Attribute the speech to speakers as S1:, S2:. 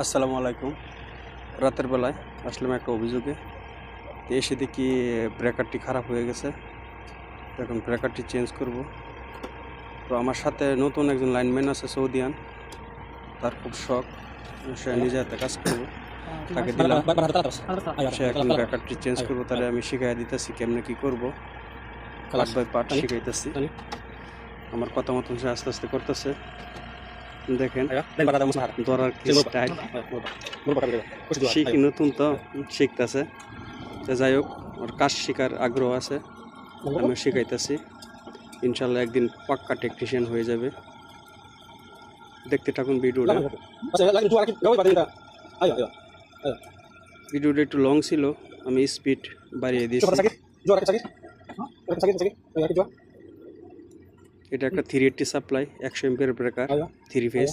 S1: আসসালামু আলাইকুম। রাতের বেলায় আসলাম একটা অভিযোগে। তো এসে দেখি ব্রেকারটি খারাপ হয়ে গেছে। এখন ব্রেকারটি চেঞ্জ করব। তো আমার সাথে নতুন একজন লাইনম্যান আছে, সৌদিয়ান। তার খুব শখ। সে নিজে হাতে কাজ করব। তাকে দিলাম। সে এখন ব্রেকারটি চেঞ্জ করব। তাহলে আমি শিখাই দিতেছি কেমনে কী করব। পার্ট বাই পার্ট শিখাইতেছি। আমার কথা মতন সে আস্তে আস্তে করতেছে। দেখেন ধরার কি স্টাইল নতুন তো শিখতেছে। তো যাই হোক ওর কাজ শেখার আগ্রহ আছে। আমি শিখাইতেছি। ইনশাল্লাহ একদিন পাক্কা টেকনিশিয়ান হয়ে যাবে। দেখতে থাকুন ভিডিওটা ভিডিওটা একটু লং ছিল আমি স্পিড বাড়িয়ে দিয়েছি। এটা একটা থ্রি এইটটি সাপ্লাই একশো এমপের ব্রেকার থ্রি ফেস